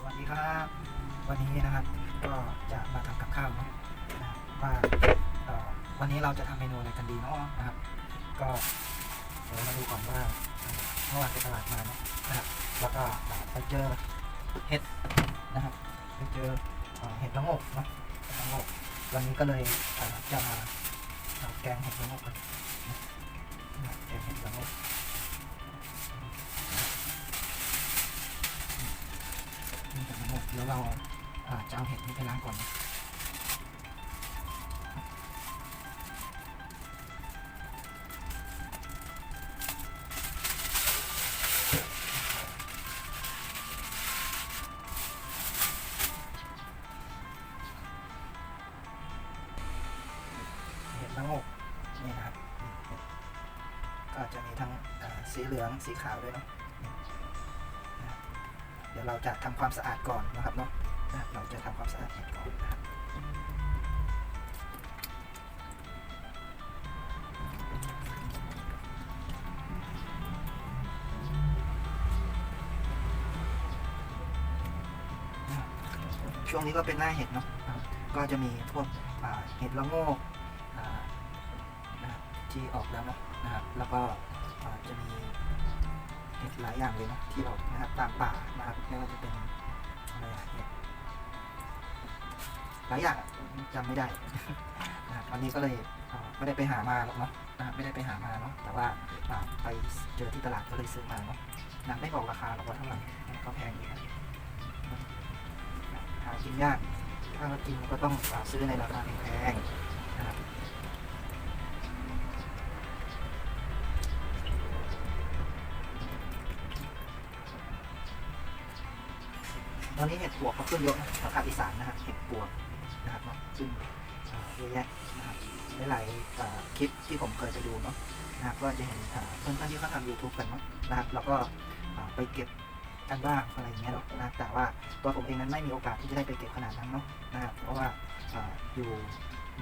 สวัสดีครับ วันนี้นะครับก็จะมาทำกับข้าวนะครับว่าวันนี้เราจะทำเมนูอะไรกันดีเนาะนะครับ ก็เดี๋ยวมาดูก่อนว่าเมื่อวานไปตลาดมาเนาะครับแล้วก็ไปเจอเห็ดนะครับไปเจอเห็ดละงกเนาะละงกวันนี้ก็เลยจะมาทำแกงเห็ดละงกกันแกงเห็ดละงก เดี๋ยวเราอ่าจะเอาเห็ดนี้ไปล้างก่อนนะเห็ดละโงกนี่นะครับ ก็จะมีทั้งสีเหลืองสีขาวด้วยเนาะ เราจะทำความสะอาดก่อนนะครับเนาะเราจะทำความสะอาดเห็ดก่อนนะครับช่วงนี้ก็เป็นหน้าเห็ดเนาะก็จะมีพวกเห็ดละโงกอ่ที่ออกแล้วเนาะนะครับแล้วก็ หลายอย่างเลยนะที่เรานะครับตามป่านะครับไม่ว่าจะเป็นอะไรอะเห็ดหลายอย่างจำไม่ได้นะครับวันนี้ก็เลยไม่ได้ไปหามาหรอกเนาะนะครับไม่ได้ไปหามาเนาะแต่ว่าไปเจอที่ตลาดก็เลยซื้อมาเนาะนะไม่บอกราคาหรอกว่าเท่าไหร่ก็แพงอยู่นะหากินยากถ้าเรากินก็ต้องซื้อในราคาแพงนะครับ ตอนนี้เห็ดปวกเขาขึ้นเยอะนะภาคอีสานนะครับเห็ดปวกนะครับเนาะซึ่งเยอะแยะนะครับหลายๆคลิปที่ผมเคยไปดูเนาะนะครับก็จะเห็นเอ่อเพื่อนๆที่เขาทำยูทูบกันเนาะนะครับแล้วก็ไปเก็บกันบ้างอะไรอย่างเงี้ยเนาะนะแต่ว่าตัวผมเองนั้นไม่มีโอกาสที่จะได้ไปเก็บขนาดนั้นเนาะนะครับเพราะว่าอยู่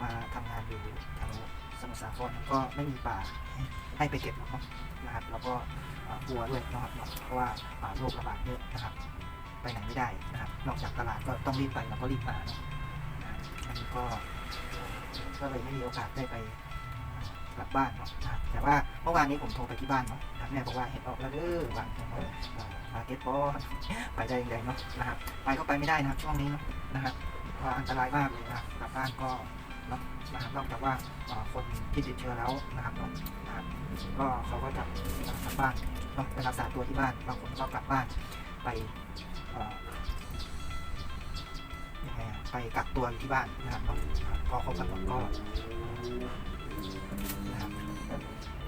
มาทำงานอยู่แถวสมุทรสาครก็ไม่มีป่าให้ไปเก็บเนาะนะครับแล้วก็กลัวด้วยนะครับเนาะเพราะว่าอ่าโรคระบาดเยอะนะครับ ไปไหนไม่ได้นะครับ นอกจากตลาดก็ต้องรีบไปเราก็รีบมานะอันนี้ก็ก็เลยไม่มีโอกาสได้ไปกลับบ้านเนาะนะแต่ว่าเมื่อวานนี้ผมโทรไปที่บ้านเนาะครับแม่บอกว่าเห็นออกแล้วเด้อวางมาเก็ตบอลไปได้ยังไงเนาะนะครับไปก็ไปไม่ได้นะครับช่วงนี้เนาะนะครับก็อันตรายมากเลยนะครับกลับบ้านก็นะครับนอกจากว่าคนที่ติดเชื้อแล้วนะครับเนาะนะครับก็เขาก็จะกลับบ้านเนาะไปรักษาตัวที่บ้านบางคนก็กลับบ้านไป ยังไงไปกักตัวอยู่ที่บ้านนะครับเพอครบกำหนดก็นะครับ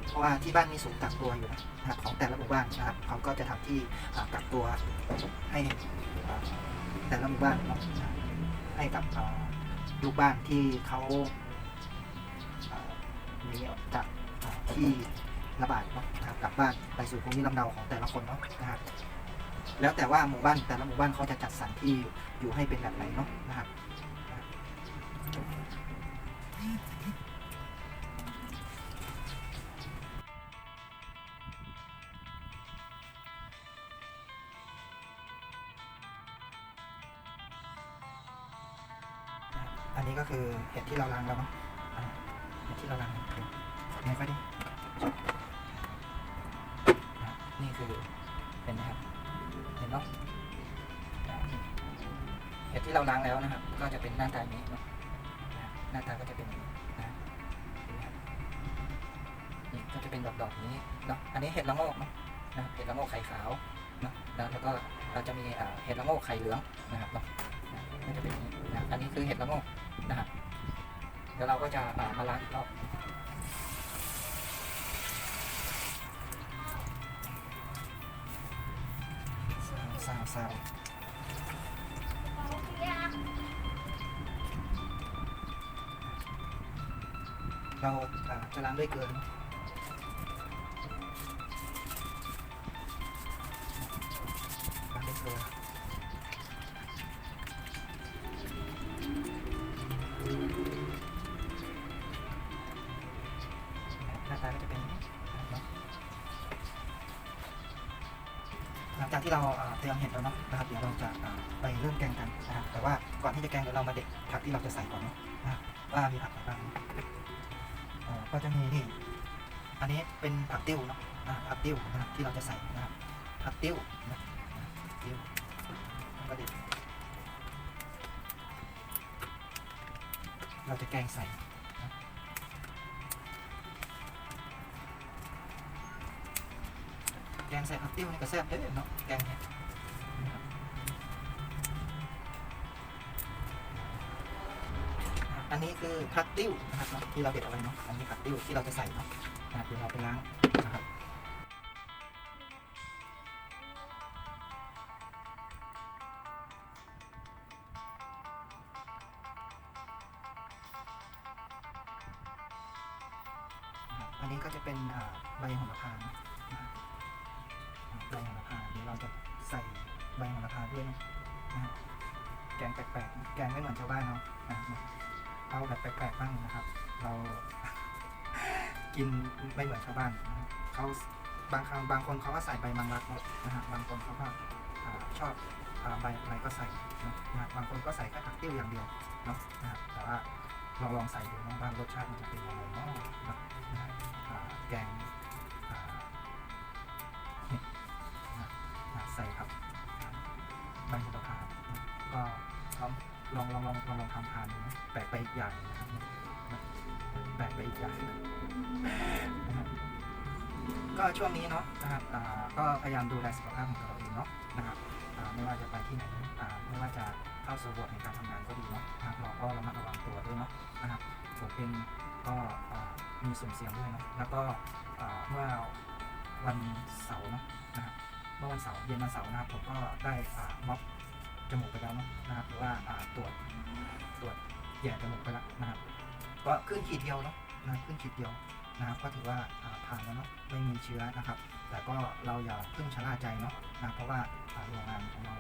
เพราะว่าที่บ้านมีศูนย์กักตัวอยู่นะครับของแต่ละหมู่บ้านนะครับเขาก็จะทำที่กักตัวให้แต่ละหมู่บ้านนะครับให้กับลูกบ้านที่เขาอ่าหนีออกจากที่ระบาดเนาะนะครับกลับบ้านไปสู่ภูมิลำเนาของแต่ละคนเนาะนะครับ แล้วแต่ว่าหมู่บ้านแต่ละหมู่บ้านเขาจะจัดสรรที่อยู่ให้เป็นแบบไหนเนาะนะครับอันนี้ก็คือเห็ดที่เราล้างแล้วเนาะเห็ดที่เราล้างนี่ก็ดินะครับ ล้างแล้วนะครับ ก็จะเป็นหน้าตาอย่างนี้เนาะหน้าตาก็จะเป็นนะนี่ก็จะเป็นดอกๆอย่างนี้เนาะอันนี้เห็ดละโงกเนาะนะเห็ดละโงกไข่ขาวเนาะแล้วก็เราจะมีเห็ดละโงกไข่เหลืองนะครับเนาะก็จะเป็นนี้นะอันนี้คือเห็ดละโงกนะครับเดี๋ยวเราก็จะมาล้างอีกรอบซาวซาว เราจะล้างด้วยเกลือนล้างด้วยเกลือหน้าตาก็จะเป็นหลังจากที่เราเตรียมเห็ดแล้วเนาะนะครับเดี๋ยวเราจะไปเริ่มแกงกันนะครับแต่ว่าก่อนที่จะแกงเดี๋ยวเรามาเด็ดผักที่เราจะใส่ก่อนเนาะว่ามีผักอะไรบ้าง ก็จะมีนี่อันนี้เป็นผักติ้วเนาะผักติ้วนะครับที่เราจะใส่นะครับผักติ้วนะติ้วแล้วก็เด็ดเราจะแกงใส่แกงใส่ผักติ้วนี่ก็แซ่บเด้อเนาะแกงเนี่ย อันนี้คือผักติ้วนะครับเนาะที่เราเด็ดเอาไว้เนาะอันนี้ผักติ้วที่เราจะใส่เนาะนะครับเดี๋ยวเราไปล้างนะครับอันนี้ก็จะเป็นใบโหระพานะนะครับอ่าใบโหระพาเดี๋ยวเราจะใส่ใบโหระพาด้วยนะครับแกงแปลกๆแกงไม่เหมือนชาวบ้านเนาะ เอาแบบแปลกๆบ้างนะครับ เรากินไม่เหมือนชาวบ้านเขาบางครั้งบางคนเขาก็ใส่ใบมังลักนะนะบางคนเขาก็อ่าชอบอ่ใบอะไรก็ใส่นะนะบางคนก็ใส่แค่ผักติ้วอย่างเดียวเนาะนะแต่ว่าลองลองใส่ดูนะว่ารสชาติมันจะเป็นยังไงเนาะเนาะนะครับแกงใส่ครับใบโหระพาก็ลอง ลองลองลองลองลองทำทานดูนะแปลกไปอีกอย่างนะครับแปลกไปอีกอย่างนะครับก็ช่วงนี้เนาะนะครับอ่าก็พยายามดูแลสุขภาพของเราเองเนาะนะครับอ่าไม่ว่าจะไปที่ไหนอ่าไม่ว่าจะเข้าสู่บทในการทำงานก็ดีเนาะนะครับเราก็ระมัดระวังตัวด้วยเนาะนะครับผมเป็นก็อ่ามีสุ่มเสี่ยงด้วยเนาะแล้วก็เอ่อเมื่อวันเสาร์เนาะนะครับเมื่อวันเสาร์เย็นวันเสาร์นะครับผมก็ได้อ่าม็อบ จมูกไปแล้วเนาะนะครับหรือว่าตรวจตรวจแย่จมูกไปแล้วนะครับก็ขึ้นขีดเดียวเนาะนะครับขึ้นขีดเดียวนะครับก็ถือว่าผ่านแล้วเนาะไม่มีเชื้อนะครับ แต่ก็เราอย่าเพิ่งชะล่าใจเนาะนะเพราะว่าโรงงานของเรา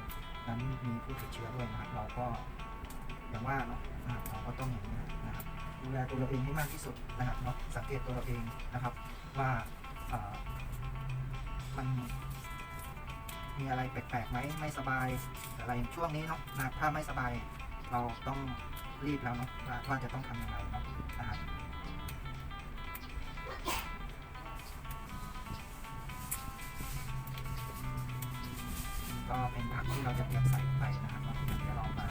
นั้นมีผู้ติดเชื้อด้วยนะครับเราก็อย่างว่าเนาะครับเราก็ต้องอย่างนี้นะครับดูแลตัวเราเองให้มากที่สุดนะครับเนาะสังเกตตัวเราเองนะครับว่ามัน มีอะไรแปลกๆไหมไม่สบาย อะไรช่วงนี้เนาะนะถ้าไม่สบาย เราต้องรีบแล้วเนาะว่าจะต้องทำยังไงเนาะนะครับก็เป็นผักที่เราจะเตรียมใส่ไปนะครับเนาะเดี๋ยวเรามา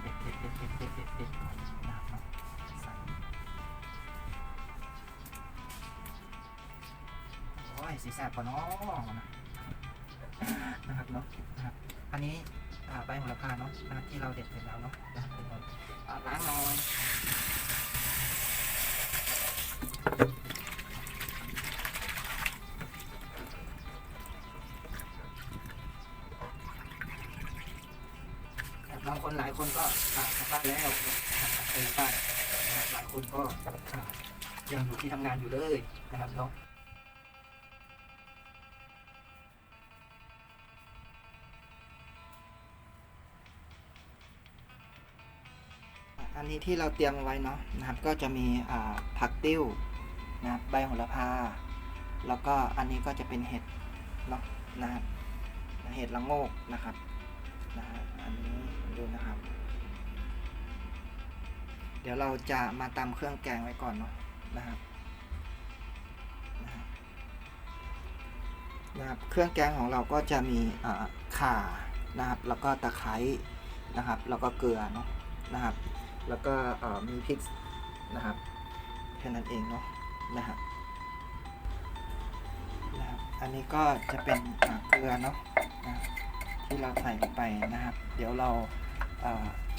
เด็ดเด็ดเด็ดเด็ดเด็ดเด็ดเด็ดก่อนนะครับเนาะใส่โอ้ยสีแสบกว่าน้องนะ นะครับเนาะนะครับอันนี้ใบโหระพาเนาะที่เราเด็ดเสร็จแล้วเนาะนะครับทุกคนอ่าล้างหน่อยบางคนหลายคนก็อากลับบ้านแล้วนะครับกลับไปบ้านหลายคนก็ยังอยู่ที่ทำงานอยู่เลยนะครับเนาะ นนี้ที่เราเตรียมเอาไว้เนาะนะครับ ก็จะมีผักติ้วนะครับใบโหระพา แล้วก็อันนี้ก็จะเป็นเห็ดเนาะนะครับเห็ดละโงกนะครับนะฮะอันนี้ดูนะครับ เดี๋ยวเราจะมาตำเครื่องแกงไว้ก่อนเนาะนะครับนะครับเครื่องแกงของเราก็จะมีข่านะครับ แล้วก็ตะไคร้นะครับ แล้วก็เกลือเนาะนะครับ แล้วก็มีพริกนะครับแค่นั้นเองเนาะนะครับนะครับ อันนี้ก็จะเป็นเกลือเนาะนะที่เราใส่ลงไปนะครับ เดี๋ยวเราเ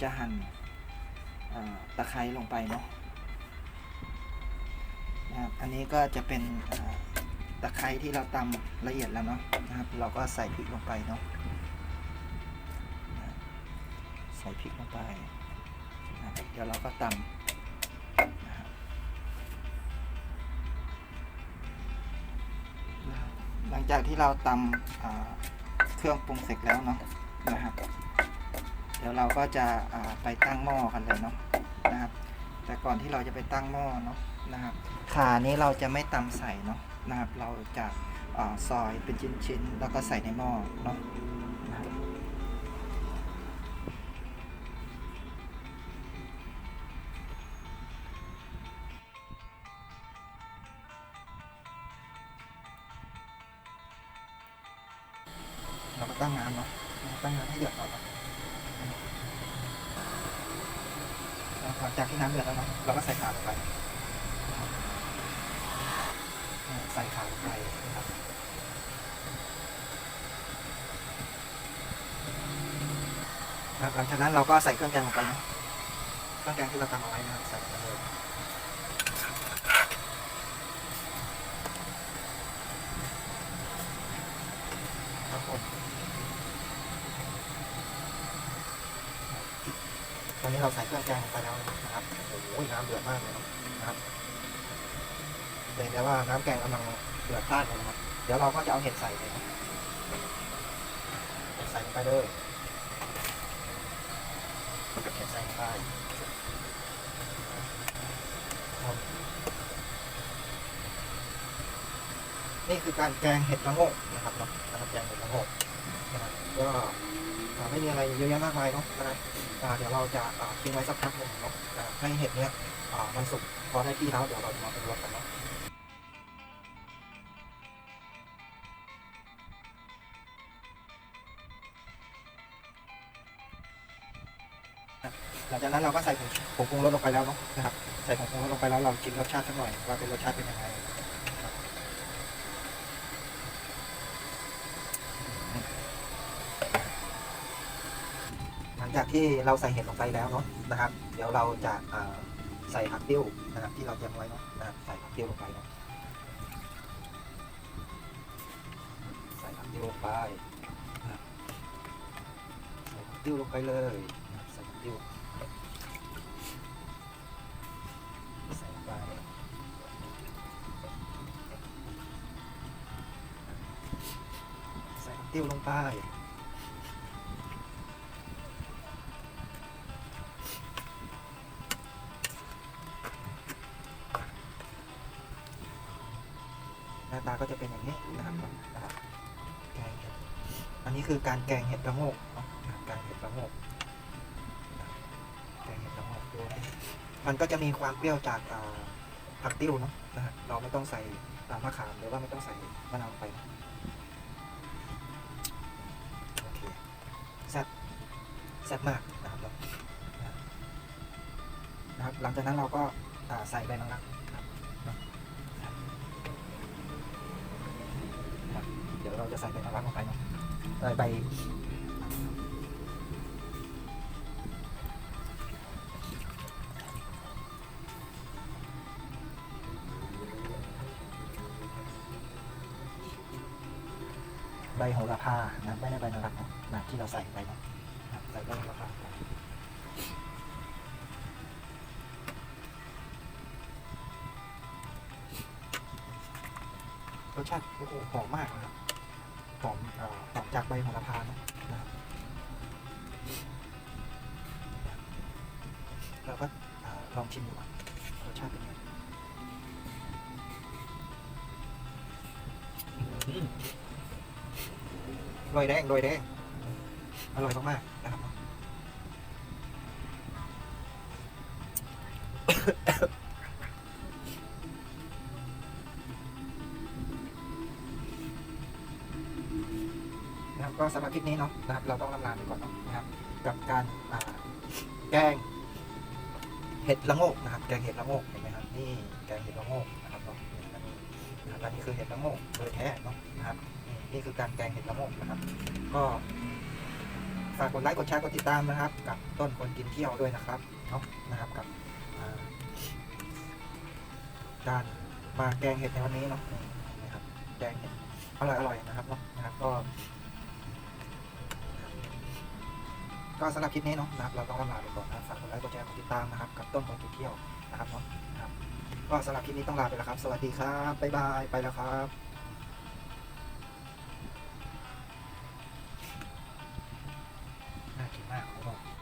จะหั่นเอ่อตะไคร้ลงไปเนาะนะครับ อันนี้ก็จะเป็นตะไคร้ที่เราตำละเอียดแล้วเนาะนะครับ เราก็ใส่พริกลงไปเนาะใส่พริกลงไป เดี๋ยวเราก็ตำนะครับหลังจากที่เราตำอ่าเครื่องปรุงเสร็จแล้วเนาะนะครับ เดี๋ยวเราก็จะไปตั้งหม้อกันเลยเนาะนะครับ แต่ก่อนที่เราจะไปตั้งหม้อเนาะนะครับขานี้เราจะไม่ตำใส่เนาะนะครับ เราจะาซอยเป็นชิ้นๆ แล้วก็ใส่ในหม้อเนาะ ครับหลังจากนั้นเราก็ใส่เครื่องแกงลงไปนะเครื่องแกงที่เราทำเอาไว้นะครับใส่ไปเลยครับผมตอนนี้เราใส่เครื่องแกงลงไปแล้วนะครับโอ้โหน้ำเดือดมากเลยนะครับเห็นได้ว่าน้ำแกงกำลังเดือดพล่านเลยนะครับเดี๋ยวเราก็จะเอาเห็ดใส่เลยใส่ลงไปเลย เขียนใส่ป้ายครับนี่คือการแกงเห็ดละโงกนะครับเนาะนะครับแกงเห็ดละโงกนะครับก็ไม่มีอะไรเยอะแยะมากมายเนาะนะครับเดี๋ยวเราจะทิ้งไว้สักพักหนึ่งเนาะครับให้เห็ดเนี้ยอ่ามันสุกพอได้ที่แล้วเดี๋ยวเราจะมาเปรุงรสกันเนาะ ลังจากนั้นเราก็ใส่ผงผงปรุงรสลงไปแล้วเนาะนะครับใส่ผงปรุงรสลงไปแล้วเราชิมรสชาติสักหน่อยว่าเป็นรสชาติเป็นยังไงหลังจากที่เราใส่เห็ดลงไปแล้วเนาะนะครับ เดี๋ยวเราจะใส่ผักติ้วนะครับที่เราเตรียมไว้เนาะนะครับใส่ผักติ้วลงไปเนาะใส่ผักติ้วลงไปครับใส่ผักติ้วลงไปเลยนะครับใส่ผักติ้ว ติ้วลงไป หน้าตาก็จะเป็นอย่างนี้นะครับแกงเห็ดอันนี้คือการแกงเห็ดระโงกเนาะการเห็ดระโงกแกงเห็ดระโงกด้วยมันก็จะมีความเปรี้ยวจากผักติ้วเนาะนะฮะเราไม่ต้องใส่ตามมะขามหรือว่าไม่ต้องใส่มะนาวไป แซ่บมากนะครับเรานะครับหลังจากนั้นเราก็ใส่ใบมะระนะครับเนาะเดี๋ยวเราจะใส่ใบมะระลงไปเนาะใส่ใบใบโหระพานะไม่ได้ใบมะระนะนะที่เราใส่ไปเนาะ นะใส่ใบโหระพาไปรสชาติโอ้โหหอมมากนะครับหอมเอ่อหอมจากใบโหระพานะนะครับเราก็ลองชิมดูรสชาติเป็นยังไงอืมโรยแดงโรยแดง อร่อยมากๆ ก็สำหรับคลิปนี้เนาะนะครับเราต้องลำลาไปก่อนเนาะนะครับกับการแกงเห็ดละโงกนะครับแกงเห็ดละโงกเห็นไหมครับนี่แกงเห็ดละโงกนะครับเนาะนี่อันนี้นะครับอันนี้คือเห็ดละโงกโดยแท้เนาะนะครับนี่คือการแกงเห็ดละโงกนะครับ ก็ฝากกดไลค์กดแชร์กดติดตามนะครับ กับต้นคนกินเที่ยวด้วยนะครับเนาะนะครับกับการมาแกงเห็ดในวันนี้เนาะนะครับแกงเห็ดอร่อยๆนะครับเนาะนะครับก็ ก็สำหรับคลิปนี้เนาะนะครับเราต้องลาไปก่อนนะฝากกดไลค์กดแชร์กดติดตามนะครับกับต้นคนกินเที่ยวนะครับเนาะนะครับก็สำหรับคลิปนี้ต้องลาไปแล้วครับ สวัสดีครับบ๊ายบายไปแล้วครับน่ากินมากครับผม